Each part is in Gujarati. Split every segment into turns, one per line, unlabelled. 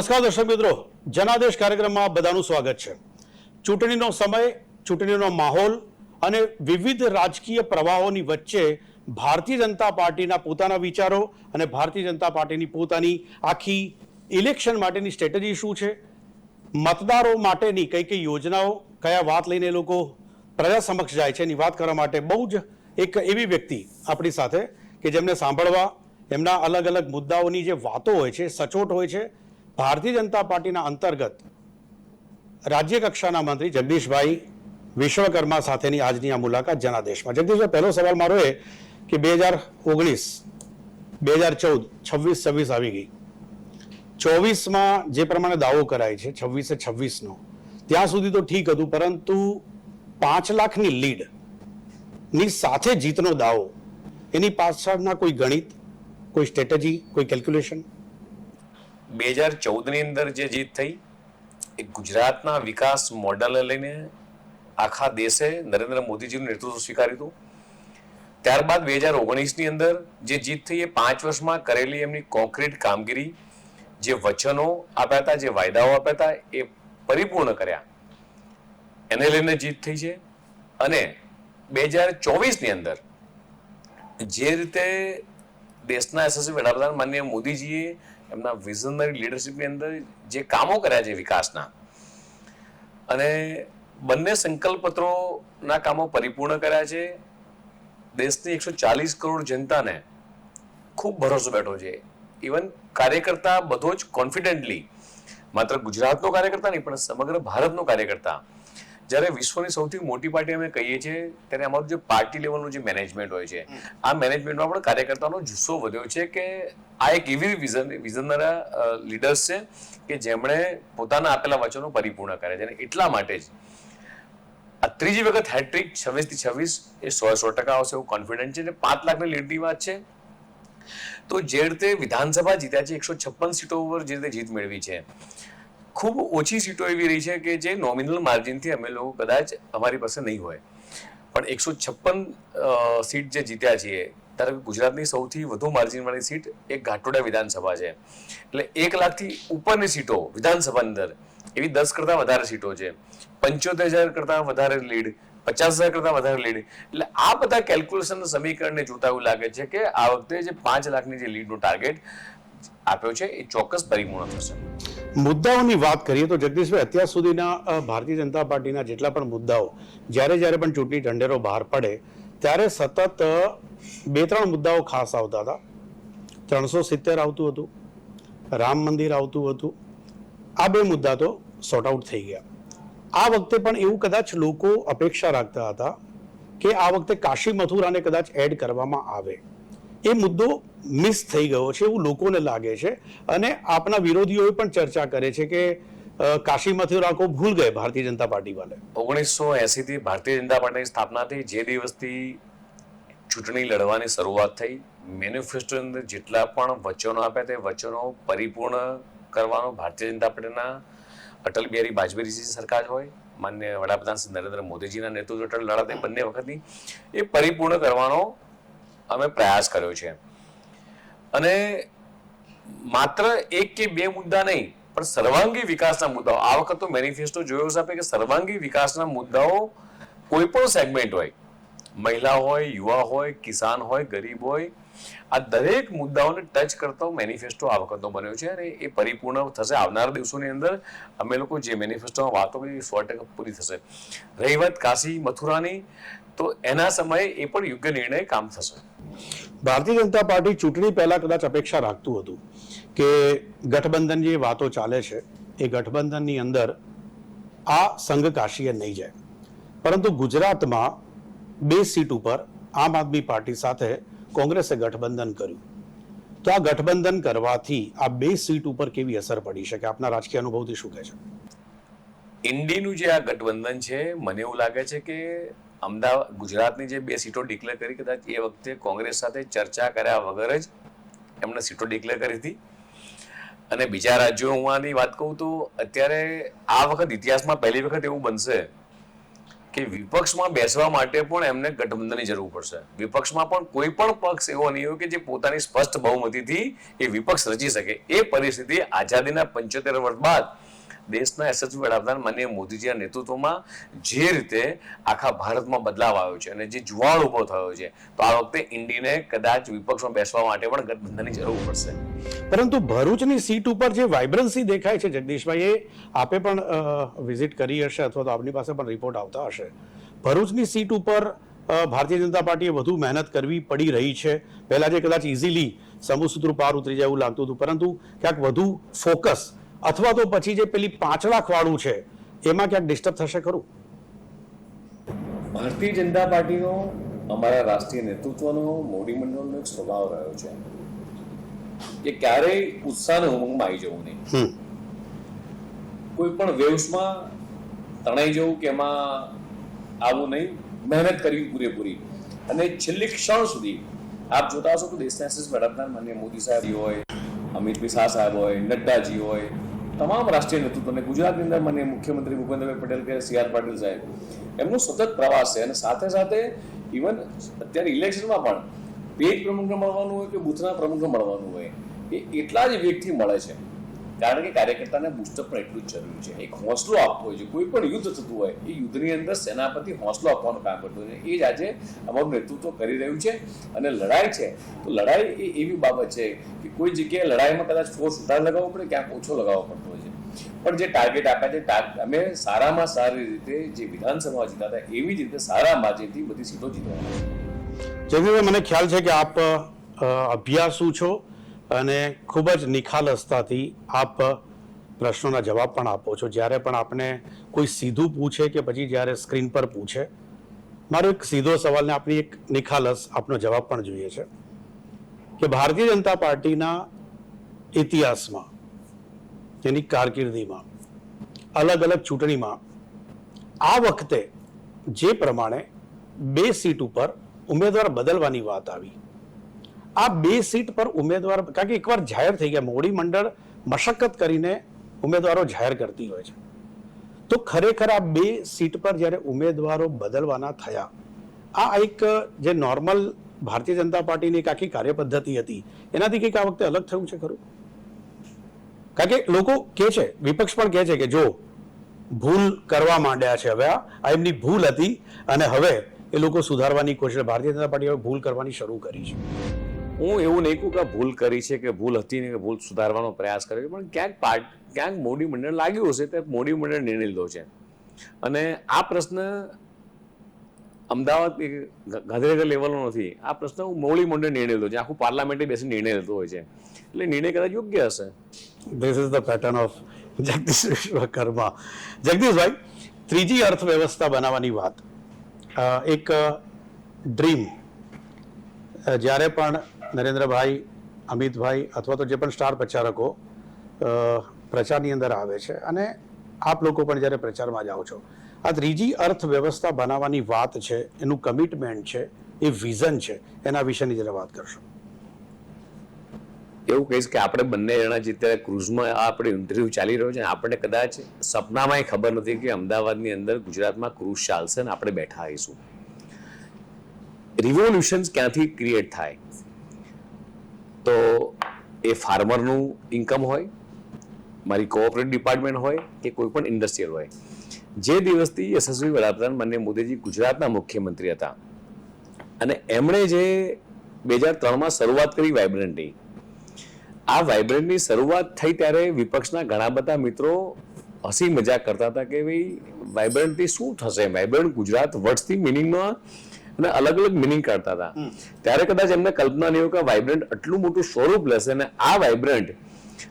નમસ્કાર દર્શક મિત્રો. જનાદેશ કાર્યક્રમમાં બધાનું સ્વાગત છે. ચૂંટણીનો સમય, ચૂંટણીનો માહોલ અને વિવિધ રાજકીય પ્રવાહોની વચ્ચે ભારતીય જનતા પાર્ટીના પોતાના વિચારો અને ભારતીય જનતા પાર્ટીની પોતાની આખી ઇલેક્શન માટેની સ્ટ્રેટેજી શું છે? મતદારો માટેની કઈ કઈ યોજનાઓ, કયા વાત લઈને લોકો પ્રજા સમક્ષ જાય છે એની વાત કરવા માટે બહુ જ એક એવી વ્યક્તિ આપણી સાથે કે જેમને સાંભળવા, એમના અલગ અલગ મુદ્દાઓની જે વાતો હોય છે, સચોટ હોય છે ભારતીય જનતા પાર્ટીના અંતર્ગત રાજ્ય કક્ષાના મંત્રી જગદીશભાઈ વિશ્વકર્મા સાથેની આજની આ મુલાકાત જનાદેશમાં. જગદીશભાઈ, પહેલો સવાલ મારો એ કે બે હજાર ઓગણીસ, બે હજાર ચૌદ, છવ્વીસ છવ્વીસ આવી ગઈ. ચોવીસમાં જે પ્રમાણે દાવો કરાય છે, છવ્વીસે છવ્વીસનો, ત્યાં સુધી તો ઠીક હતું, પરંતુ પાંચ લાખની લીડની સાથે જીતનો દાવો, એની પાછળના કોઈ ગણિત, કોઈ સ્ટ્રેટેજી, કોઈ કેલ્ક્યુલેશન?
બે હજાર ચૌદની અંદર જે જીત થઈ, એ ગુજરાતના વિકાસ મોડલને લઈને આખા દેશે નરેન્દ્ર મોદીજીનું નેતૃત્વ સ્વીકાર્યું હતું. ત્યારબાદ બે હજાર ઓગણીસની અંદર જે જીત થઈ, એ પાંચ વર્ષમાં કરેલી એમની કોન્ક્રીટ કામગીરી, જે વચનો આપ્યા હતા, જે વાયદાઓ આપ્યા હતા, એ પરિપૂર્ણ કર્યા. એને લઈને જીત થઈ છે. અને બે હજાર ચોવીસની અંદર જે રીતે દેશના યશસ્વી વડાપ્રધાન માનનીય મોદીજીએ એમના વિઝનરી લીડરશિપની અંદર જે કામો કર્યા છે વિકાસના. અને બંને સંકલ્પ પત્રોના કામો પરિપૂર્ણ કર્યા છે. દેશની એકસો ચાલીસ કરોડ જનતાને ખૂબ ભરોસો બેઠો છે. ઇવન કાર્યકર્તા બધો જ કોન્ફિડન્ટલી માત્ર ગુજરાતનો કાર્યકર્તા નહીં, પણ સમગ્ર ભારતનો કાર્યકર્તા જ્યારે વિશ્વની સૌથી મોટી પાર્ટી અમે કહીએ છીએ ત્યારે અમારું જે પાર્ટી લેવલનું જે મેનેજમેન્ટ હોય છે આ મેનેજમેન્ટમાં પણ કાર્યકર્તાનો જુસ્સો વધ્યો છે કે આ એક એવી વિઝન વિઝનરા લીડર્સ છે કે જેમણે પોતાના આપેલા વચનો પરિપૂર્ણ કર્યા છે અને એટલા માટે જ. આ ત્રીજી વખત હેટ્રિક છવ્વીસથી છવ્વીસ એ સો સો ટકા આવશે એવું કોન્ફિડન્ટ છે. અને પાંચ લાખની લીડની વાત છે. તો જે રીતે વિધાનસભા જીત્યા છે એકસો છપ્પન સીટો ઉપર જે રીતે જીત મેળવી છે ખૂબ ઓછી સીટો એવી રહી છે કે જે નોમિનલ માર્જિનથી અમે લોકો કદાચ અમારી પાસે નહીં હોય. પણ એકસો છપ્પન સીટ જે જીત્યા છીએ ત્યારે ગુજરાતની સૌથી વધુ માર્જિનવાળી સીટ એક ઘાટોડા વિધાનસભા છે. એટલે એક લાખથી ઉપરની સીટો વિધાનસભાની અંદર, એવી દસ કરતાં વધારે સીટો છે. પંચોતેર હજાર કરતાં વધારે લીડ, પચાસ હજાર કરતાં વધારે લીડ. એટલે આ બધા કેલ્ક્યુલેશન સમીકરણને જોતા એવું લાગે છે કે આ વખતે જે પાંચ લાખની જે લીડનો ટાર્ગેટ આપ્યો છે, એ ચોક્કસ પરિપૂર્ણ થશે.
મુદ્દાઓની વાત કરીએ તો જગદીશભાઈ, અત્યાર સુધીના ભારતીય જનતા પાર્ટીના જેટલા પણ મુદ્દાઓ, જ્યારે જ્યારે પણ ચૂંટણી ઢંઢેરો બહાર પડે, ત્યારે સતત બે ત્રણ મુદ્દાઓ ખાસ આવતા હતા. ત્રણસો સિત્તેર આવતું હતું, રામ મંદિર આવતું હતું, આ બે મુદ્દા તો સોર્ટ આઉટ થઈ ગયા. આ વખતે પણ એવું કદાચ લોકો અપેક્ષા રાખતા હતા કે આ વખતે કાશી મથુરાને કદાચ એડ કરવામાં આવે. એ મુદ્દો મિસ થઈ ગયો છે એવું લોકોને લાગે છે. અને આપના વિરોધીઓએ પણ ચર્ચા કરે છે કે કાશીમાંથી કો ભૂલ ગયે ભારતીય જનતા પાર્ટી વાલે.
ઓગણીસો એસી થી ભારતીય જનતા પાર્ટીની સ્થાપના થઈ જે દિવસથી ચૂંટણી લડવાની શરૂઆત થઈ મેનિફેસ્ટોની અંદર જેટલા પણ વચનો આપ્યા તે વચનો પરિપૂર્ણ કરવાનો ભારતીય જનતા પાર્ટીના અટલ બિહારી વાજપેયીજી સરકાર હોય, માન્ય વડાપ્રધાન શ્રી નરેન્દ્ર મોદીજીના નેતૃત્વ હેઠળ લડાતી બંને વખતની એ પરિપૂર્ણ કરવાનો અમે પ્રયાસ કર્યો છે. અને માત્ર એક કે બે મુદ્દા નહીં, પણ સર્વાંગી વિકાસના મુદ્દાઓ. આ વખત તો મેનિફેસ્ટો જોયો હશે કે સર્વાંગી વિકાસના મુદ્દાઓ કોઈ પણ સેગમેન્ટ હોય, મહિલા હોય, યુવા હોય, કિસાન હોય, ગરીબ હોય, આ દરેક મુદ્દાઓને ટચ કરતો મેનિફેસ્ટો આ વખતનો બન્યો છે અને એ પરિપૂર્ણ થશે આવનારા દિવસોની અંદર. અમે લોકો જે મેનિફેસ્ટોમાં વાતો કરી સો ટકા પૂરી થશે. રહી કાશી મથુરાની, તો એના સમયે એ પણ યોગ્ય નિર્ણય કામ થશે.
ભારતીય જનતા પાર્ટી ચૂંટણી પહેલા કદાચ અપેક્ષા રાખતું હતું કે ગઠબંધન જે વાતો ચાલે છે, એ ગઠબંધનની અંદર આ સંઘ કાશીએ નહીં જાય. પરંતુ ગુજરાતમાં બે સીટ ઉપર આમ આદમી પાર્ટી સાથે કોંગ્રેસે ગઠબંધન કર્યું. તો આ ગઠબંધન કરવાથી આ બે સીટ ઉપર કેવી અસર પડી શકે? આપના રાજકીય અનુભવથી શું કહે છે?
ઇન્ડીનું જે આ ગઠબંધન છે, મને એવું લાગે છે કે અમદાવાદ, ગુજરાતની જે બે સીટો ડિક્લેર કરી કદાચ એ વખતે કોંગ્રેસ સાથે ચર્ચા કર્યા વગર જ એમણે સીટો ડિક્લેર કરી હતી. અને બીજા રાજ્યો હું આની વાત કહું તો અત્યારે આ વખત ઇતિહાસમાં પહેલી વખત એવું બનશે કે વિપક્ષમાં બેસવા માટે પણ એમને ગઠબંધનની જરૂર પડશે. વિપક્ષમાં પણ કોઈ પણ પક્ષ એવો નહીં હોય કે જે પોતાની સ્પષ્ટ બહુમતીથી એ વિપક્ષ રચી શકે. એ પરિસ્થિતિ આઝાદીના પંચોતેર વર્ષ બાદ દેશના યશસ્વી વડાપ્રધાન માનનીય મોદીજીના નેતૃત્વમાં જે રીતે આખા ભારતમાં બદલાવ આવ્યો છે અને જે જુવાળ ઊભો થયો છે, તો આ વખતે ઇન્ડીને કદાચ વિપક્ષમાં બેસવા માટે પણ ગઠબંધનની જરૂર પડશે.
પરંતુ ભરૂચની સીટ ઉપર જે વાઇબ્રન્સી દેખાય છે જગદીશભાઈ એ આપે પણ વિઝિટ કરી હશે અથવા તો આપની પાસે પણ રિપોર્ટ આવતા હશે. ભરૂચની સીટ ઉપર ભારતીય જનતા પાર્ટીએ વધુ મહેનત કરવી પડી રહી છે. પહેલાં જે કદાચ ઇઝીલી સમુસૂત્ર પાર ઉતરી જાય એવું લાગતું હતું, પરંતુ ક્યાંક વધુ ફોકસ અથવા તો પછી જે પેલી પાંચડા ખવાડું છે એમાં ક્યાંક ડિસ્ટર્બ થશે ખરું?
ભારતીય જનતા પાર્ટીનો અમારા રાષ્ટ્રીય નેતૃત્વનો મોડી મંડળનો એક સ્વભાવ રહ્યો છે. કે ક્યારેય ઉત્સાહ ઉમંગમાં આવી જવું નહીં. કોઈ પણ વેવ્સમાં તણાઈ જવું કે એમાં આવું નહીં મહેનત કરવી પૂરેપૂરી. અને છેલ્લી ક્ષણ સુધી આપ જોતા હશો કે દેશના વડાપ્રધાન માન્ય મોદી સાહેબ હોય અમિત શાહ સાહેબ હોય નડ્ડાજી હોય તમામ રાષ્ટ્રીય નેતૃત્વને ગુજરાતની અંદર મને મુખ્યમંત્રી ભૂપેન્દ્રભાઈ પટેલ કે સી આર પાટીલ સાહેબ, એમનો સતત પ્રવાસ છે અને સાથે સાથે ઇવન અત્યારે ઇલેક્શનમાં પણ પેજ પ્રમુખને મળવાનું હોય કે બૂથના પ્રમુખને મળવાનું હોય, એ એટલા જ વેગથી મળે છે. કારણ કે કાર્યકર્તાને બુસ્ટઅપ પણ એટલું જ જરૂરી છે. એક હોંસલો આપવો હોય છે, કોઈ પણ યુદ્ધ થતું હોય, એ યુદ્ધની અંદર સેનાપતિ હોંસલો આપવાનું કામ કરતું હોય એ જ આજે અમારું નેતૃત્વ કરી રહ્યું છે અને લડાઈ છે. તો લડાઈ એ એવી બાબત છે કે કોઈ જગ્યાએ લડાઈમાં કદાચ ફોર્સ વધારે લગાવવો પડે, ક્યાંક ઓછો લગાવવો પડતો પણ જે ટાર્ગેટ આપ્યા છે અમે સારામાં સારી રીતે જે વિધાનસભા જીતા હતા, એવી રીતે સારા માર્જિનથી બધી સીટો જીતવાના છે.
જગદીશભાઈ મને ખ્યાલ છે કે આપ અભ્યાસુ છો અને ખૂબ જ નિખાલસતાથી આપ પ્રશ્નોના જવાબ પણ આપો છો. જ્યારે પણ આપને કોઈ સીધું પૂછે કે પછી જ્યારે સ્ક્રીન પર પૂછે, મારો એક સીધો સવાલને આપની એક નિખાલસ આપનો જવાબ પણ જોઈએ છે કે ભારતીય જનતા પાર્ટીના ઇતિહાસમાં તેની કારકિર્દીમાં, અલગ અલગ ચૂંટણીમાં, આ વખતે જે પ્રમાણે બે સીટ ઉપર ઉમેદવાર બદલવાની વાત આવી. આ બે સીટ પર ઉમેદવાર, કારણ કે એકવાર જાહેર થઈ ગયા, મોડી મંડળ મશક્કત કરીને ઉમેદવારો જાહેર કરતી હોય છે. તો ખરેખર આ બે સીટ પર જ્યારે ઉમેદવારો બદલવાના થયા, આ એક જે નોર્મલ ભારતીય જનતા પાર્ટીની એક આખી કાર્યપદ્ધતિ હતી, એનાથી કંઈક આ વખતે અલગ થયું છે ખરું? કારણ કે લોકો કહે છે વિપક્ષ પણ કહે છે કે જો ભૂલ કરવા માંડ્યા છે હવે આ એમની ભૂલ હતી અને હવે એ લોકો સુધારવાની કોશિશ ભારતીય જનતા હવે ભૂલ કરવાની શરૂ કરી છે.
હું એવું નહીં કહું કે ભૂલ કરી છે કે ભૂલ હતી ને કે ભૂલ સુધારવાનો પ્રયાસ કર્યો છે, પણ ક્યાંક પાર્ટ ક્યાંક મોડી મંડળ લાગ્યું હશે તે મોડી મંડળ નિર્ણય લીધો છે. અને આ પ્રશ્ન અમદાવાદ ગાંધીનગર લેવલનો નથી. આ પ્રશ્ન મોડી મંડળ નિર્ણય લીધો છે. આખું પાર્લામેન્ટે બેસી નિર્ણય લેતો હોય છે. એટલે નિર્ણય કદાચ યોગ્ય હશે.
This is the pattern of Jagdish Vishwakarma જગદીશભાઈ ત્રીજી અર્થવ્યવસ્થા બનાવવાની વાત એક ડ્રીમ જ્યારે પણ નરેન્દ્રભાઈ અમિતભાઈ અથવા તો જે પણ સ્ટાર પ્રચારકો પ્રચારની અંદર આવે છે અને આપ લોકો પણ જ્યારે પ્રચારમાં જાઓ છો આ ત્રીજી અર્થવ્યવસ્થા બનાવવાની વાત છે એનું કમિટમેન્ટ છે એ વિઝન છે એના વિશેની જરા વાત કરશો
એવું કહીશ કે આપણે બંને જણા જે અત્યારે ક્રુઝમાં આ આપણે ઇન્ટરવ્યૂ ચાલી રહ્યો છે આપણને કદાચ સપનામાંય ખબર નથી કે અમદાવાદની અંદર ગુજરાતમાં ક્રુઝ ચાલશે ને આપણે બેઠા આવીશું. રિવોલ્યુશન્સ ક્યાંથી ક્રિએટ થાય? તો એ ફાર્મરનું ઇન્કમ હોય, મારી કોઓપરેટિવ ડિપાર્ટમેન્ટ હોય કે કોઈ પણ ઇન્ડસ્ટ્રીયલ હોય. જે દિવસથી યશસ્વી વડાપ્રધાન માનનીય મોદીજી ગુજરાતના મુખ્યમંત્રી હતા. અને એમણે જે બે હજાર ત્રણમાં શરૂઆત કરી વાઇબ્રન્ટની આ વાઇબ્રન્ટની શરૂઆત થઈ ત્યારે વિપક્ષના ઘણા બધા મિત્રો હસી મજાક કરતા હતા કે ભાઈ વાઇબ્રન્ટથી શું થશે? વાઇબ્રન્ટ ગુજરાત વર્ડ્સથી મિનિંગમાં અને અલગ અલગ મિનિંગ કરતા હતા. ત્યારે કદાચ એમને કલ્પના નહીં હોય કે વાઇબ્રન્ટ આટલું મોટું સ્વરૂપ લેશે અને આ વાઇબ્રન્ટ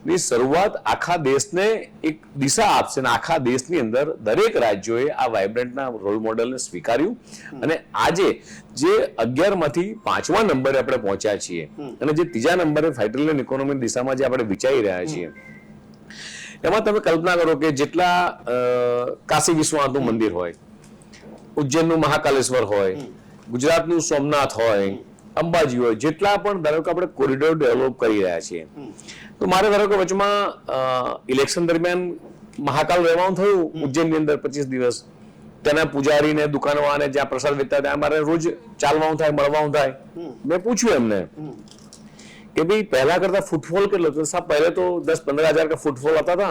ની શરૂઆત આખા દેશને એક દિશા આપશે અને આખા દેશની અંદર દરેક રાજ્યોએ આ વાઇબ્રન્ટના રોલ મોડેલને સ્વીકાર્યું. અને આજે જે અગિયારમાંથી પાંચમા નંબરે આપણે પહોંચ્યા છીએ અને જે ત્રીજા નંબરે ફેડરલ ઇકોનોમી દિશામાં જે આપણે વિચારી રહ્યા છીએ એમાં તમે કલ્પના કરો કે જેટલા કાશી વિશ્વનાથનું મંદિર હોય ઉજ્જૈનનું મહાકાલેશ્વર હોય ગુજરાતનું સોમનાથ હોય અંબાજી હોય જેટલા પણ ધારો કે આપણે કોરિડોર ડેવલપ કરી રહ્યા છીએ તો મારે ધારો કે વચમાં ઇલેક્શન દરમિયાન મહાકાલ રહેવાનું થયું ઉજ્જૈનની અંદર પચીસ દિવસ તેના પૂજારીને દુકાનવાળાને જ્યાં પ્રસાદ વેચતા ત્યાં અમારે રોજ ચાલવાનું થાય મળવાનું થાય મેં પૂછ્યું એમને कि भाई पहला करता फुटफॉल कर लो तो साहब पहले तो दस पंद्रह हजार का फुटफॉल आता था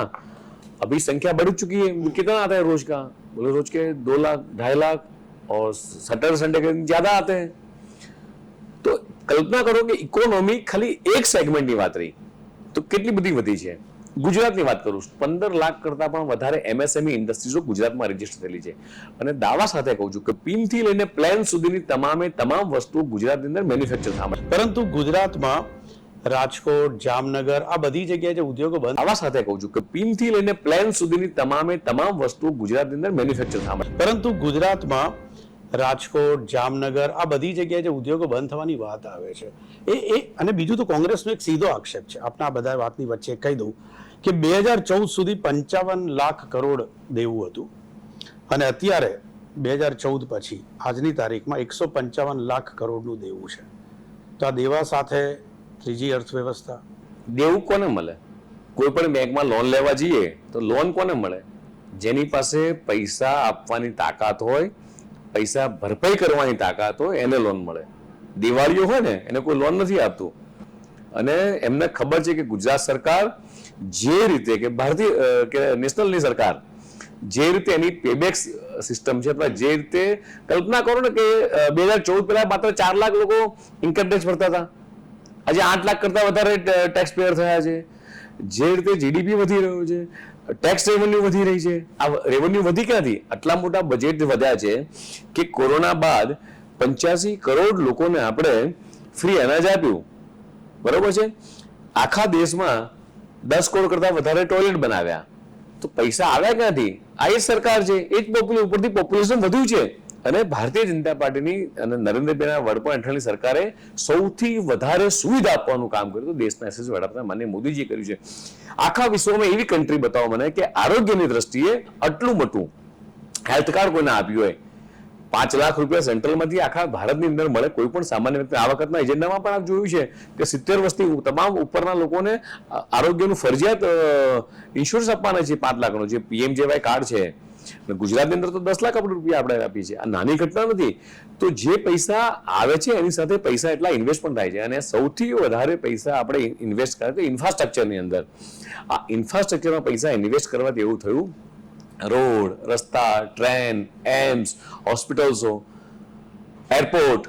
अभी संख्या बढ़ चुकी है कितना आता है रोज का बोले रोज के दो लाख ढाई लाख और सैटरडे संडे के दिन ज्यादा आते हैं તો કલ્પના કરો કે ઇકોનોમી ખાલી એક સેગમેન્ટની વાત રહી તો કેટલી બધી વધી છે ગુજરાતની વાત કરું છું પંદર લાખ કરતા પણ વધારે એમએસએમઈ ઇન્ડસ્ટ્રીઝો ગુજરાતમાં રજિસ્ટર થયેલી છે અને દાવા સાથે કહું છું કે પીનથી લઈને પ્લેન સુધીની તમામે તમામ વસ્તુઓ ગુજરાતની અંદર મેન્યુફેક્ચર માંડી.
પરંતુ ગુજરાતમાં રાજકોટ જામનગર આ બધી જગ્યાએ જે ઉદ્યોગો બંધ
આવા સાથે કહું છું કે પીમથી લઈને પ્લેન સુધીની તમામે તમામ વસ્તુઓ ગુજરાતની અંદર મેન્યુફેક્ચર થવા માંડી.
પરંતુ ગુજરાતમાં રાજકોટ, જામનગર, આ બધી જગ્યાએ જે ઉદ્યોગો બંધ થવાની વાત આવે છે. એ એ, અને બીજું તો કોંગ્રેસનો એક સીધો આક્ષેપ છે. આપણા બધા વાતની વચ્ચે કહી દઉં કે બે હજાર ચૌદ સુધી પંચાવન લાખ કરોડ દેવું હતું. અને અત્યારે બે હજાર ચૌદ પછી, આજની તારીખમાં એકસો પંચાવન લાખ કરોડનું દેવું છે. તો આ દેવા સાથે ત્રીજી અર્થવ્યવસ્થા?
દેવું કોને મળે? કોઈ પણ બેંકમાં લોન લેવા જઈએ તો લોન કોને મળે? જેની પાસે પૈસા આપવાની તાકાત હોય પૈસા ભરપાઈ કરવાની તાકાત હોય, એને લોન મળે. દિવાળીઓ હોય ને, એને કોઈ લોન નથી આપતું. અને એમને ખબર છે કે ગુજરાત સરકાર જે રીતે કે ભારતીય કે નેશનલની સરકાર જે રીતે એની પેબેક સિસ્ટમ છે અથવા જે રીતે કલ્પના કરો ને કે બે હજાર ચૌદ પહેલા માત્ર ચાર લાખ લોકો ઇન્કમ ટેક્સ ભરતા હતા. આજે આઠ લાખ કરતા વધારે ટેક્સ પેયર થયા છે. જે રીતે જીડીપી વધી રહ્યું છે. ટેક્સ રેવન્યુ વધી રહી છે. આ રેવન્યુ વધી ક્યાંથી? આટલા મોટા બજેટ વધ્યા છે કે કોરોના બાદ પંચ્યાસી કરોડ લોકોને આપણે ફ્રી અનાજ આપ્યું. બરોબર છે? આખા દેશમાં દસ કરોડ કરતા વધારે ટોયલેટ બનાવ્યા. તો પૈસા આવ્યા ક્યાંથી? આ એ સરકાર છે. એ જ પોપ્યુલર ઉપરથી પોપ્યુલેશન વધ્યું છે. અને ભારતીય જનતા પાર્ટીની અને નરેન્દ્રભાઈના વડપણ હેઠળની સરકારે સૌથી વધારે સુવિધા આપવાનું કામ કર્યું તો દેશના એસએસ વડાપ્રધાન માન્ય મોદીજીએ કર્યું છે. આખા વિશ્વમાં એવી કન્ટ્રી બતાવો મને કે આરોગ્યની દ્રષ્ટિએ આટલું મોટું હેલ્થ કાર્ડ કોઈને આપ્યું હોય. પાંચ લાખ રૂપિયા સેન્ટ્રલમાંથી આખા ભારતની અંદર મળે કોઈ પણ સામાન્ય વ્યક્તિ. આ વખતના એજન્ડામાં પણ આપ જોયું છે કે સિત્તેર વર્ષથી તમામ ઉપરના લોકોને આરોગ્યનું ફરજિયાત ઇન્સ્યોરન્સ આપવાના છે પાંચ લાખનો. જે પીએમ જેવાય કાર્ડ છે ગુજરાતની અંદર તો દસ લાખ કરોડ રૂપિયા આપણે આપીએ છીએ આ નાની ઘટના નથી. તો જે પૈસા આવે છે, એની સાથે પૈસા એટલા ઇન્વેસ્ટ પણ થાય છે. અને સૌથી વધારે પૈસા આપણે ઇન્વેસ્ટ કરે તો ઇન્ફ્રાસ્ટ્રક્ચરની અંદર. આ ઇન્ફ્રાસ્ટ્રક્ચરમાં પૈસા ઇન્વેસ્ટ કરવાથી એવું થયું. રોડ, રસ્તા, ટ્રેન, એમ્સ, હોસ્પિટલ્સો, એરપોર્ટ,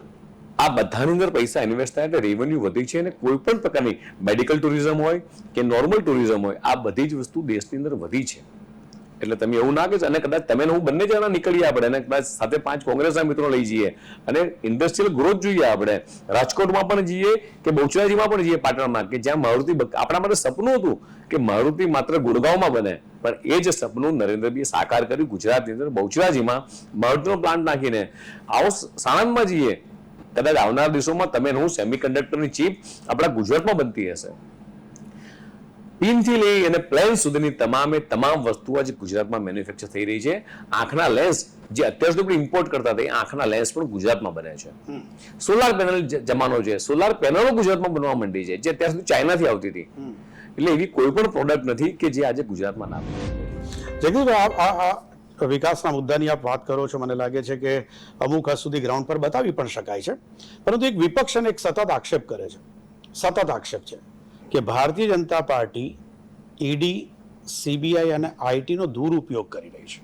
આ બધાની અંદર પૈસા ઇન્વેસ્ટ થાય એટલે રેવન્યુ વધી છે અને કોઈ પણ પ્રકારની મેડિકલ ટુરિઝમ હોય કે નોર્મલ ટુરિઝમ હોય, આ બધી જ વસ્તુ દેશની અંદર વધી છે. એટલે તમે એવું ના કહેશો અને કદાચ તમે હું બંને જણા નીકળીએ આપણે. અને કદાચ સાથે પાંચ કોંગ્રેસના મિત્રો લઈ જઈએ. અને ઇન્ડસ્ટ્રીયલ ગ્રોથ જોઈએ આપણે. રાજકોટમાં પણ જઈએ કે બહુચરાજીમાં પણ જઈએ પાટણમાં, કે જ્યાં મારુતિ આપણા માટે સપનું હતું કે મારુતિ માત્ર ગુડગાંવમાં બને. પણ એ જ સપનું નરેન્દ્રભાઈએ સાકાર કર્યું ગુજરાતની અંદર બહુચરાજીમાં મારુતિનો પ્લાન્ટ નાખીને. આવો સાણંદમાં જઈએ. કદાચ આવનાર દિવસોમાં તમે હું હું સેમિકન્ડક્ટરની ચીપ આપણા ગુજરાતમાં બનતી હશે. પિનથી લઈ અને પ્લેન સુધીની તમામે તમામ વસ્તુઓ આજે ગુજરાતમાં મેન્યુફેક્ચર થઈ રહી છે. આંખના લેન્સ જે અત્યાર સુધી આપણે ઇમ્પોર્ટ કરતા હતા એ આંખના લેન્સ પણ ગુજરાતમાં બને છે. સોલાર પેનલ જમાનો છે. સોલાર પેનલો ગુજરાતમાં બનવા માંડી છે જે અત્યાર સુધી ચાઇનાથી આવતી હતી. એટલે એવી કોઈ પણ પ્રોડક્ટ નથી કે જે આજે ગુજરાતમાં ના
જગદીશભાઈ આ આ આ વિકાસના મુદ્દાની આપ વાત કરો છો મને લાગે છે કે અમુક હદ સુધી ગ્રાઉન્ડ પર બતાવી પણ શકાય છે. પરંતુ એક વિપક્ષ અને એક સતત આક્ષેપ કરે છે. સતત આક્ષેપ છે. કે Bharatiya Janata party ED CBI અને આઈટીનો દુરુપયોગ કરી રહી છે.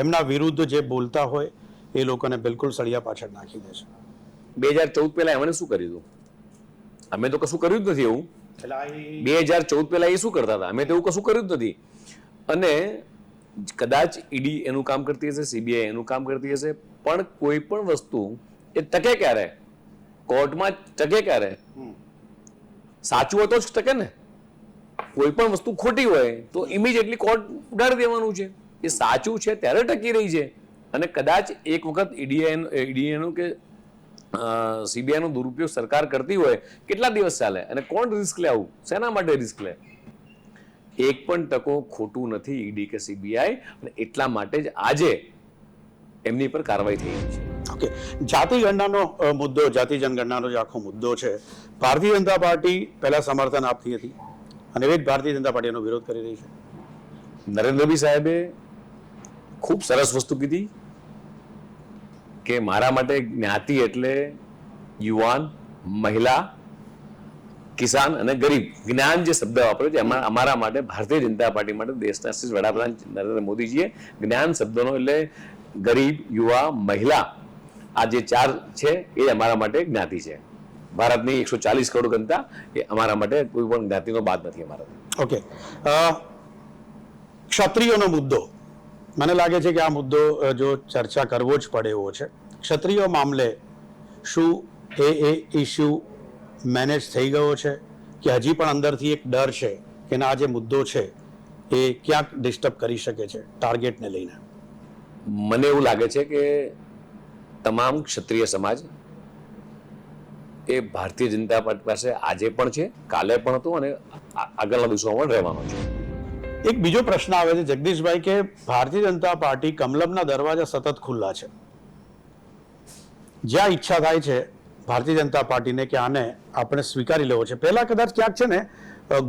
એમના વિરુદ્ધ જે બોલતા હોય એ લોકોને બિલકુલ સળિયા પાછળ નાખી દે છે.
બે હજાર ચૌદ પહેલા એમણે શું કર્યું હતું? અમે તો કશું કર્યું જ નથી એવું. બે હજાર ચૌદ પહેલા એ શું કરતા હતા? અમે તો એવું કશું કર્યું જ નથી. અને કદાચ ઈડી એનું કામ કરતી હશે સીબીઆઈ એનું કામ કરતી હશે પણ કોઈ પણ વસ્તુ એ ટકે ક્યારે? કોર્ટમાં ટકે ક્યારે? સાચું હોય તો જ ટકે ને. કોઈ પણ વસ્તુ ખોટી હોય તો ઇમિડિયેટલી કોર્ટ ઉડાડી દેવાનું છે. એ સાચું છે ત્યારે ટકી રહી છે. અને કદાચ એક વખત ઈડીઆઈ ઈડીએનું કે સીબીઆઈનો દુરુપયોગ સરકાર કરતી હોય, કેટલા દિવસ ચાલે? અને કોણ રિસ્ક લે આવું? શેના માટે રિસ્ક લે? એક પણ ટકો ખોટું નથી ઈડી કે સીબીઆઈ અને એટલા માટે જ આજે એમની પર કાર્યવાહી થઈ છે.
ઓકે જાતિ મુદ્દો, જાતિ જનગણનાનો જે આખો મુદ્દો છે, ભારતીય જનતા પાર્ટી પહેલાં સમર્થન આપતી હતી અને હવે જ ભારતીય જનતા પાર્ટી એનો વિરોધ કરી રહી છે.
નરેન્દ્રભાઈ સાહેબે ખૂબ સરસ વસ્તુ કીધી કે મારા માટે જ્ઞાતિ એટલે યુવાન, મહિલા, કિસાન અને ગરીબ. જ્ઞાન જે શબ્દ વાપર્યો છે, એમાં અમારા માટે, ભારતીય જનતા પાર્ટી માટે દેશના વડાપ્રધાન નરેન્દ્ર મોદીજીએ જ્ઞાન શબ્દનો એટલે ગરીબ, યુવા, મહિલા આ જે ચાર છે એ અમારા માટે જ્ઞાતિ છે. ભારતની એકસો ચાલીસ કરોડ જનતા એ અમારા માટે કોઈ પણ જ્ઞાતિનો બાદ નથી અમારા
ઓકે ક્ષત્રિયોનો મુદ્દો. મને લાગે છે કે આ મુદ્દો જો ચર્ચા કરવો જ પડે એવો છે. ક્ષત્રિયો મામલે શું એ એ ઇસ્યુ મેનેજ થઈ ગયો છે? કે હજી પણ અંદરથી એક ડર છે કે ના આ જે મુદ્દો છે એ ક્યાંક ડિસ્ટર્બ કરી શકે છે ટાર્ગેટને લઈને?
મને એવું લાગે છે કે તમામ ક્ષત્રિય સમાજ એ ભારતીય જનતા પાર્ટી પાસે આજે પણ છે, કાલે પણ હતું અને આગળના દિવસોમાં રહેવાનો છે.
એક બીજો પ્રશ્ન આવે છે જગદીશભાઈ કે ભારતીય જનતા પાર્ટી કમલમના દરવાજા સતત ખુલ્લા છે. જ્યાં ઈચ્છા થાય છે ભારતીય જનતા પાર્ટીને કે આને આપણે સ્વીકારી લેવો છે. પહેલા કદાચ ક્યાંક છે ને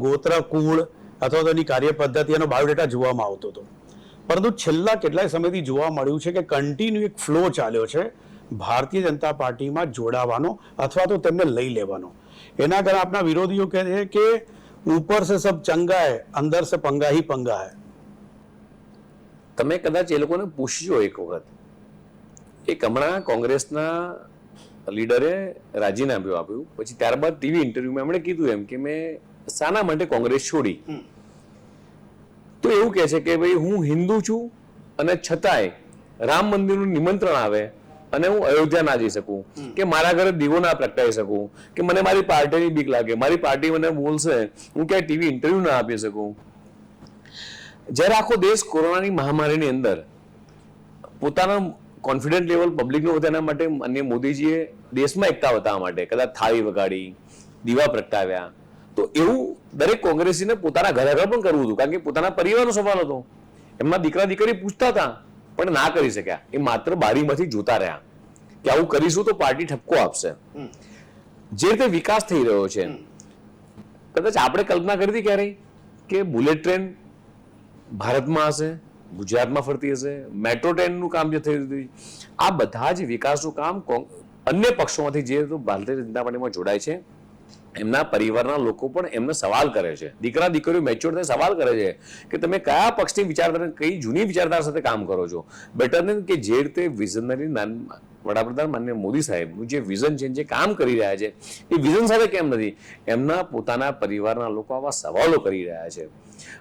ગોત્ર, કુળ અથવા તો એની કાર્ય પદ્ધતિ એનો બાયોડેટા જોવામાં આવતો હતો. પરંતુ છેલ્લા કેટલાય સમયથી જોવા મળ્યું છે કે કન્ટિન્યુ એક ફ્લો ચાલ્યો છે. ભારતીય જનતા પાર્ટીમાં જોડાવાનો અથવા તો તેમને લઈ લેવાનો. એના કારણે આપના વિરોધીઓ કહે છે કે ઉપર સે સબ ચંગા હે અંદર સે પંગા હી પંગા હે.
તમે કદાચ એ લોકોને પૂછજો એક વખત એક હમણાં કોંગ્રેસના લીડરે રાજીનામું આપ્યું પછી ત્યારબાદ ટીવી ઇન્ટરવ્યુમાં એમણે કીધું એમ કે મેં શાના માટે કોંગ્રેસ છોડી. તો એવું કહે છે કે ભાઈ હું હિન્દુ છું અને છતાંય રામ મંદિરનું નિમંત્રણ આવે અને હું અયોધ્યા ના જઈ શકું. કે મારા ઘરે દીવો ના પ્રગટાવી શકું. કે મને મારી પાર્ટીની બીક લાગે. મારી પાર્ટી મને બોલશે હું ક્યાંય ટીવી ઇન્ટરવ્યુ ના આપી શકું. જ્યારે આખો દેશ કોરોનાની મહામારીની અંદર પોતાના કોન્ફિડન્ટ લેવલ પબ્લિકનું વધે એના માટે માન્ય મોદીજીએ દેશમાં એકતા બતાવવા માટે કદાચ થાળી વગાડી દીવા પ્રગટાવ્યા. તો એવું દરેક કોંગ્રેસીને પોતાના ઘરે ઘર પણ કરવું હતું. કારણ કે પોતાના પરિવારનો સવાલ હતો. એમના દીકરા દીકરી પૂછતા હતા પણ ના કરી શક્યા. એ માત્ર બારીમાંથી જોતા રહ્યા. કે આવું કરીશું તો પાર્ટી ઠપકો આપશે. જે રીતે વિકાસ થઈ રહ્યો છે કદાચ આપણે કલ્પના કરી હતી ક્યારેય કે બુલેટ ટ્રેન ભારતમાં હશે ગુજરાતમાં ફરતી હશે મેટ્રો ટ્રેનનું કામ જે થઈ રહ્યું આ બધા જ વિકાસનું કામ અન્ય પક્ષોમાંથી જે ભારતીય જનતા પાર્ટીમાં જોડાય છે એમના પરિવારના લોકો પણ એમને સવાલ કરે છે. દીકરા દીકરીઓ મેચ્યોર થઈને સવાલ કરે છે કે તમે કયા પક્ષની વિચારધારા કઈ જૂની વિચારધારા સાથે કામ કરો છો? બેટર કે જે રીતે વિઝનરી વડાપ્રધાન માનનીય મોદી સાહેબનું જે વિઝન છે, જે કામ કરી રહ્યા છે, એ વિઝન સાથે કેમ નથી? એમના પોતાના પરિવારના લોકો આવા સવાલો કરી રહ્યા છે.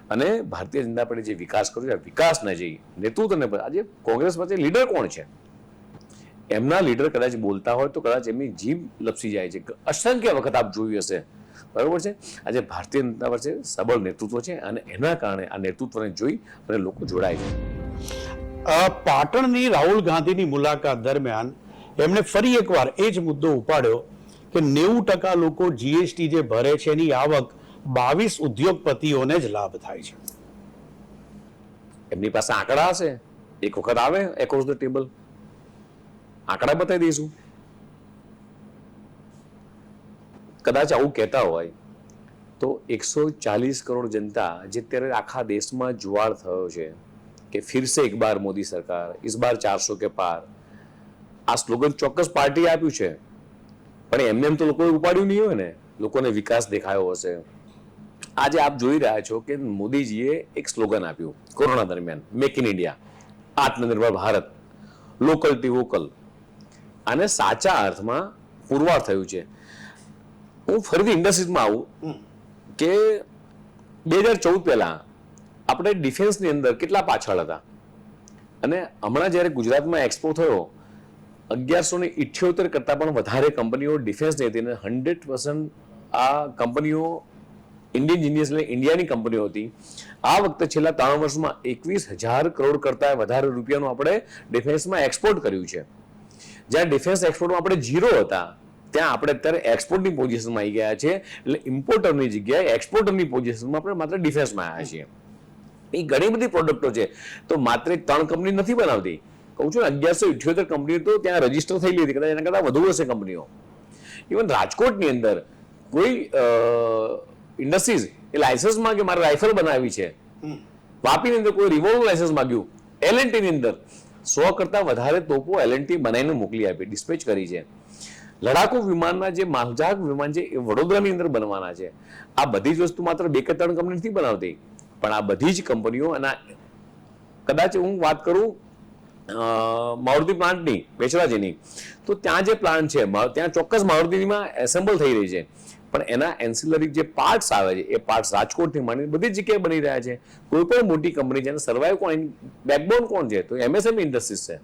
અને ભારતીય જનતા પાર્ટી જે વિકાસ કર્યો છે વિકાસના જઈ નેતૃત્વને આજે કોંગ્રેસ પાસે લીડર કોણ છે? એમના લીડર કદાચ બોલતા હોય તો કદાચ એમની જીભ લપસી જાય છે. અસંખ્ય વખત આપ જોયું હશે. બરોબર છે? આજે ભારતીય જનતા પાસે સબળ નેતૃત્વ છે અને એના કારણે આ નેતૃત્વને જોઈ અને લોકો જોડાય છે.
પાટણની રાહુલ ગાંધીની મુલાકાત દરમિયાન એમણે ફરી એકવાર એ જ મુદ્દો ઉપાડ્યો કે નેવું ટકા લોકો જીએસટી જે ભરે છે એની આવક બાવીસ ઉદ્યોગપતિઓને જ લાભ થાય છે.
એમની પાસે આંકડા હશે. એક વખત આવે એક્રોસ ધ ટેબલ આંકડા બતાવી દઈશું. કદાચ આવું કહેતા હોય તો એકસો ચાલીસ કરોડ જનતા જે અત્યારે આખા દેશમાં જુવાળ થયો છે કે ફિરસે એક બાર મોદી સરકાર ઇસ બાર ચારસો કે પાર આ સ્લોગન ચોક્કસ પાર્ટી આપ્યું છે, પણ એમને એમ તો લોકોએ ઉપાડ્યું નહીં હોય ને, લોકોને વિકાસ દેખાયો હશે. આજે આપ જોઈ રહ્યા છો કે મોદીજીએ એક સ્લોગન આપ્યું, કોરોના દરમિયાન મેક ઇન ઇન્ડિયા આત્મનિર્ભર ભારત લોકલ ટી વોકલ આને સાચા અર્થમાં પુરવાર થયું છે. હું ફરીથી ઇન્ડસ્ટ્રીઝમાં આવું, કે બે હજાર ચૌદ પહેલા આપણે ડિફેન્સની અંદર કેટલા પાછળ હતા? અને હમણાં જ્યારે ગુજરાતમાં એક્સપો થયો અગિયારસો ને ઇઠ્યોતેર કરતાં પણ વધારે કંપનીઓ ડિફેન્સની હતી અને હંડ્રેડ પર્સન્ટ આ કંપનીઓ ઇન્ડિયન જીનિયસ એટલે ઇન્ડિયાની કંપનીઓ હતી. આ વખતે છેલ્લા ત્રણ વર્ષમાં એકવીસ હજાર કરોડ કરતાં વધારે રૂપિયાનું આપણે ડિફેન્સમાં એક્સપોર્ટ કર્યું છે. જ્યાં ડિફેન્સ એક્સપોર્ટમાં આપણે ઝીરો હતા, ત્યાં આપણે અત્યારે એક્સપોર્ટની પોઝિશનમાં આવી ગયા છે. એટલે ઇમ્પોર્ટરની જગ્યાએ એક્સપોર્ટરની પોઝિશનમાં આપણે માત્ર ડિફેન્સમાં આવ્યા છીએ. એ ઘણી બધી પ્રોડક્ટો છે. તો માત્ર ત્રણ કંપની નથી બનાવતી. કહું છું ને અગિયારસો ઇઠ્યોતેર કંપનીઓ તો ત્યાં રજિસ્ટર થયેલી હતી કદાચ એના કરતાં વધુ હશે કંપનીઓ ઇવન રાજકોટની અંદર કોઈ ઇન્ડસ્ટ્રીઝ એ લાયસન્સ માંગે મારે રાઇફલ બનાવી છે. વાપીની અંદર કોઈ રિવોલ્વર લાયસન્સ માંગ્યું. એલની અંદર સો કરતા વધારે તોપો એલએનટી બનાવીને મોકલી આપી ડિસ્પેચ કરી છે. લડાકુ વિમાનના જે માલજાક વિમાન છે એ વડોદરાની અંદર બનવાના છે. આ બધી જ વસ્તુ માત્ર બે કે ત્રણ કંપની નથી બનાવતી. પણ આ બધી જ કંપનીઓ અને કદાચ હું વાત કરું મારુતિ પ્લાન્ટની બેચરાજીની તો ત્યાં જે પ્લાન્ટ છે ત્યાં ચોક્કસ મારુતિમાં એસેમ્બલ થઈ રહી છે. પણ એના એન્સિલરી જે પાર્ટ્સ આવે છે, એ પાર્ટ્સ રાજકોટથી માંડીને બધી જગ્યાએ બની રહ્યા છે. કોઈ પણ મોટી કંપની છે, અને સર્વાઈવ કોણ બેકબોન કોણ છે, તો એમએસએમઈ ઇન્ડસ્ટ્રીઝ છે.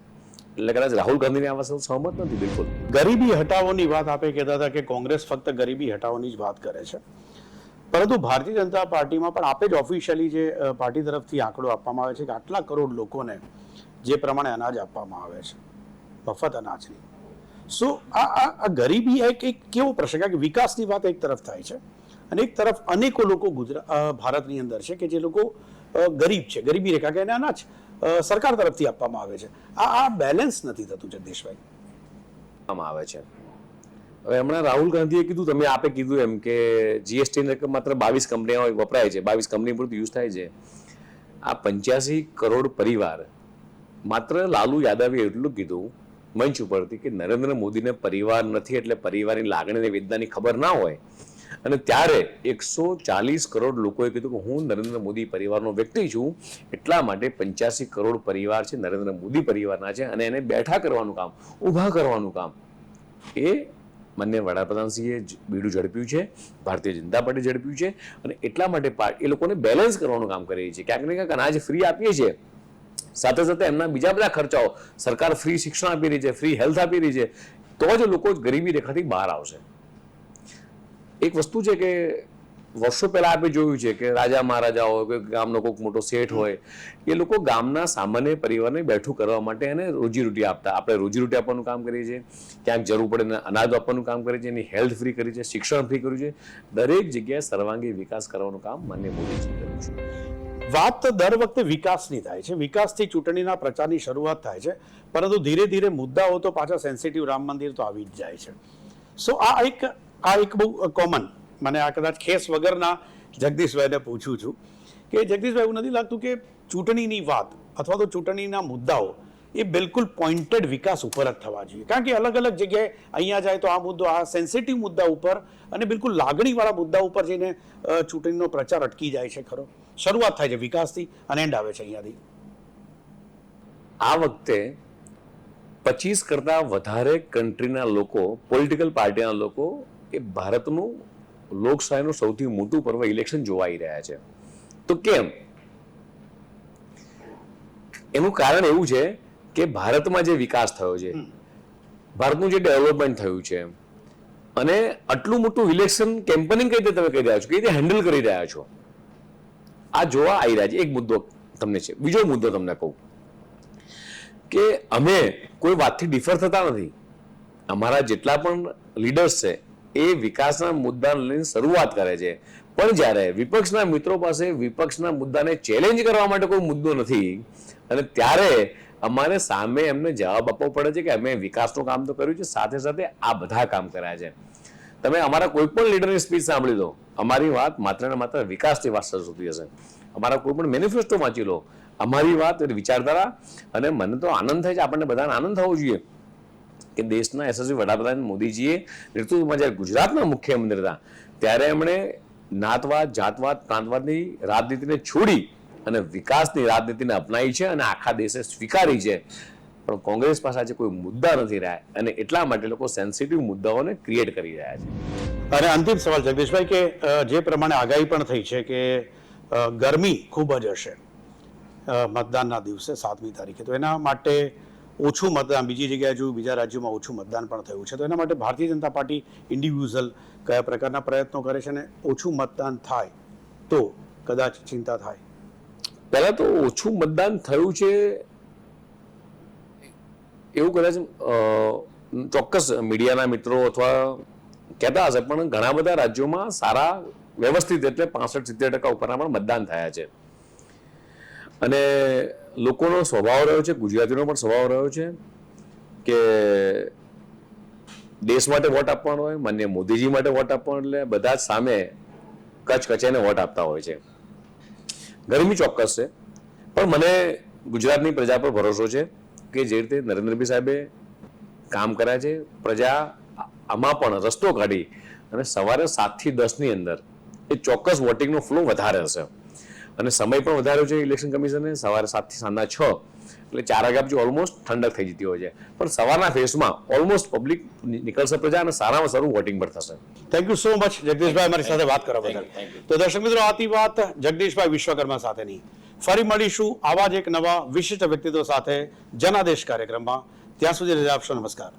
એટલે કદાચ રાહુલ ગાંધીની આ વસ્તુ સહમત નથી, બિલકુલ.
ગરીબી હટાવોની વાત આપે કહેતા હતા કે કોંગ્રેસ ફક્ત ગરીબી હટાવોની જ વાત કરે છે. પરંતુ ભારતીય જનતા પાર્ટીમાં પણ આપે જ ઓફિશિયલી જે પાર્ટી તરફથી આંકડો આપવામાં આવે છે કે આટલા કરોડ લોકોને જે પ્રમાણે અનાજ આપવામાં આવે છે, મફત અનાજની. સો આ આ ગરીબી એક એક કેવો પ્રશ્ન કે વિકાસની વાત એક તરફ થાય છે અને એક તરફ અનેકો લોકો ગુજરાત ભારતની અંદર છે કે જે લોકો ગરીબ છે, ગરીબી રેખા કે એને અનાજ સરકાર તરફથી આપવામાં આવે છે. આ આ બેલેન્સ નથી થતું જગદીશભાઈ.
આવે છે. હવે હમણાં રાહુલ ગાંધીએ કીધું, તમે આપે કીધું એમ કે જીએસટી રકમ માત્ર બાવીસ કંપનીઓ વપરાય છે. બાવીસ કંપની પૂરતું યુઝ થાય છે. આ પંચ્યાસી કરોડ પરિવાર, માત્ર લાલુ યાદવે એટલું કીધું મંચ ઉપરથી કે નરેન્દ્ર મોદીને પરિવાર નથી એટલે પરિવારની લાગણી અને વેદનાની ખબર ના હોય. અને ત્યારે એકસો ચાલીસ કરોડ લોકોએ કીધું કે હું નરેન્દ્ર મોદી પરિવારનો વ્યક્તિ છું, એટલા માટે પંચ્યાસી કરોડ પરિવાર છે, નરેન્દ્ર મોદી પરિવારના છે અને એને બેઠા કરવાનું કામ, ઊભા કરવાનું કામ. એ બંને વડાપ્રધાનશ્રીએ બીડું ઝડપ્યું છે, ભારતીય જનતા પાર્ટી ઝડપ્યું છે અને એટલા માટે એ લોકોને બેલેન્સ કરવાનું કામ કરી રહી છે. ક્યાંક ને ક્યાંક અનાજ ફ્રી આપીએ છીએ, સાથે સાથે એમના બીજા બધા ખર્ચાઓ, સરકાર ફ્રી શિક્ષણ આપી રહી છે ફ્રી હેલ્થ આપી રહી છે, તો જ લોકો ગરીબી રેખાથી બહાર આવશે. એક વસ્તુ છે કે વર્ષો પહેલાં આપણે જોયું છે કે રાજા મહારાજા હોય કે ગામનો કોઈક મોટો શેઠ હોય, એ લોકો ગામના સામાન્ય પરિવારને બેઠું કરવા માટે એને રોજીરોટી આપતા. આપણે રોજીરોટી આપવાનું કામ કરીએ છીએ, ક્યાંક જરૂર પડે અનાજ આપવાનું કામ કરીએ છીએ, એની હેલ્થ ફ્રી કરી છે શિક્ષણ ફ્રી કર્યું છે દરેક જગ્યાએ સર્વાંગી વિકાસ કરવાનું કામ માન્ય મોદીજી કર્યું છે.
વાત તો દર વખતે વિકાસની થાય છે. વિકાસથી ચૂંટણીના પ્રચારની શરૂઆત થાય છે. પરંતુ ધીરે ધીરે મુદ્દાઓ તો પાછા સેન્સિટિવ રામ મંદિર તો આવી જ જાય છે. સો આ એક આ એક બહુ કોમન મને આ કદાચ ખેસ વગરના જગદીશભાઈને પૂછું છું કે જગદીશભાઈ, એવું નથી લાગતું કે ચૂંટણીની વાત અથવા તો ચૂંટણીના મુદ્દાઓ એ બિલકુલ પોઈન્ટેડ વિકાસ ઉપર જ થવા જોઈએ. કારણ કે અલગ અલગ જગ્યાએ અહીંયા જાય તો આ મુદ્દો, આ સેન્સિટિવ મુદ્દા ઉપર અને બિલકુલ લાગણીવાળા મુદ્દા ઉપર જઈને ચૂંટણીનો પ્રચાર અટકી જાય છે ખરો. શરૂઆત થાય છે વિકાસથી અને એન્ડ આવે છે અહીંયાથી.
આ વખતે પચીસ કરતાં વધારે કન્ટ્રીના લોકો પોલિટિકલ પાર્ટીના લોકો એ ભારતનું લોકશાહીનું સૌથી મોટું પર્વ ઇલેક્શન જોવાઈ રહ્યા છે. તો કેમ? એનું કારણ એવું છે કે ભારતમાં જે વિકાસ થયો છે ભારતનું જે ડેવલપમેન્ટ થયું છે અને આટલું મોટું ઇલેક્શન કેમ્પેનિંગ કઈ રીતે તમે કરી રહ્યા છો? કઈ રીતે હેન્ડલ કરી રહ્યા છો? આ જોવા આવી રહ્યા છે. એક મુદ્દો તમને છે. બીજો મુદ્દો તમને કહું કે અમે કોઈ વાતથી ડિફર થતા નથી. અમારા જેટલા પણ લીડર્સ છે એ વિકાસના મુદ્દાને લઈને શરૂઆત કરે છે. પણ જ્યારે વિપક્ષના મિત્રો પાસે વિપક્ષના મુદ્દાને ચેલેન્જ કરવા માટે કોઈ મુદ્દો નથી, અને ત્યારે અમારે સામે એમને જવાબ આપવો પડે છે કે અમે વિકાસનું કામ તો કર્યું છે, સાથે સાથે આ બધા કામ કર્યા છે. તમે અમારા કોઈ પણ લીડરની સ્પીચ સાંભળી લો, અમારી વાત માત્ર ને માત્ર વિકાસની વાત સુધી હશે. અમારા કોઈ પણ મેનિફેસ્ટો વાંચી લો, અમારી વાત વિચારધારા, અને મને તો આનંદ થાય છે, આપણને બધાને આનંદ થવો જોઈએ. કે દેશના યશસ્વી વડાપ્રધાન મોદીજીએ નેતૃત્વમાં જ્યારે ગુજરાતના મુખ્યમંત્રી હતા, ત્યારે એમણે નાતવાદ, જાતવાદ, પ્રાંતવાદની રાજનીતિને છોડી અને વિકાસની રાજનીતિને અપનાવી છે અને આખા દેશે સ્વીકારી છે. પણ કોંગ્રેસ પાસે આજે કોઈ મુદ્દા નથી રહ્યા અને એટલા માટે લોકો સેન્સિટિવ મુદ્દાઓને ક્રિએટ કરી રહ્યા છે.
અને અંતિમ સવાલ, જગદીશભાઈ, કે જે પ્રમાણે આગાહી પણ થઈ છે કે ગરમી ખૂબ જ હશે મતદાનના દિવસે સાતમી તારીખે. તો એના માટે ઓછું મતદાન, બીજી જગ્યાએ જોયું બીજા રાજ્યોમાં ઓછું મતદાન પણ થયું છે, તો એના માટે ભારતીય જનતા પાર્ટી ઇન્ડિવિઝ્યુઅલ કયા પ્રકારના પ્રયત્નો કરે છે અને ઓછું મતદાન થાય તો કદાચ ચિંતા થાય?
પહેલાં તો ઓછું મતદાન થયું છે એવું કદાચ ચોક્કસ મીડિયાના મિત્રો અથવા કહેતા હશે, પણ ઘણા બધા રાજ્યોમાં સારા વ્યવસ્થિત એટલે પાસઠ સિત્તેર ટકા ઉપરના પણ મતદાન થયા છે. અને લોકોનો સ્વભાવ રહ્યો છે, ગુજરાતીનો પણ સ્વભાવ રહ્યો છે કે દેશ માટે વોટ આપવાનો હોય, માન્ય મોદીજી માટે વોટ આપવાનો એટલે બધા જ સામે કચ કચાઈને વોટ આપતા હોય છે. ગરમી ચોક્કસ છે, પણ મને ગુજરાતની પ્રજા પર ભરોસો છે કે જે રીતે નરેન્દ્રભાઈ સાહેબે કામ કર્યા છે, પ્રજા આમાં પણ રસ્તો કાઢી અને સવારે સાતથી દસની અંદર એ ચોક્કસ વોટિંગનો ફ્લો વધારે હશે. અને સમય પણ વધાર્યો છે ઇલેક્શન કમિશને સવારે સાતથી સાંજના છ. એટલે ચાર વાગ્યા પછી ઓલમોસ્ટ ઠંડક થઈ જતી હોય છે. પણ સવારના ફેસમાં ઓલમોસ્ટ પબ્લિક નીકળશે પ્રજા અને સારામાં સારું વોટિંગ પણ થશે.
થેન્ક યુ સો મચ જગદીશભાઈ મારી સાથે વાત કરવા બદલ. તો દર્શક મિત્રો આથી વાત જગદીશભાઈ વિશ્વકર્મા સાથેની. ફરી મળીશું આવા જ એક નવા વિશિષ્ટ વ્યક્તિત્વ સાથે જનાદેશ કાર્યક્રમમાં. ત્યાં સુધી રજા આપશો નમસ્કાર.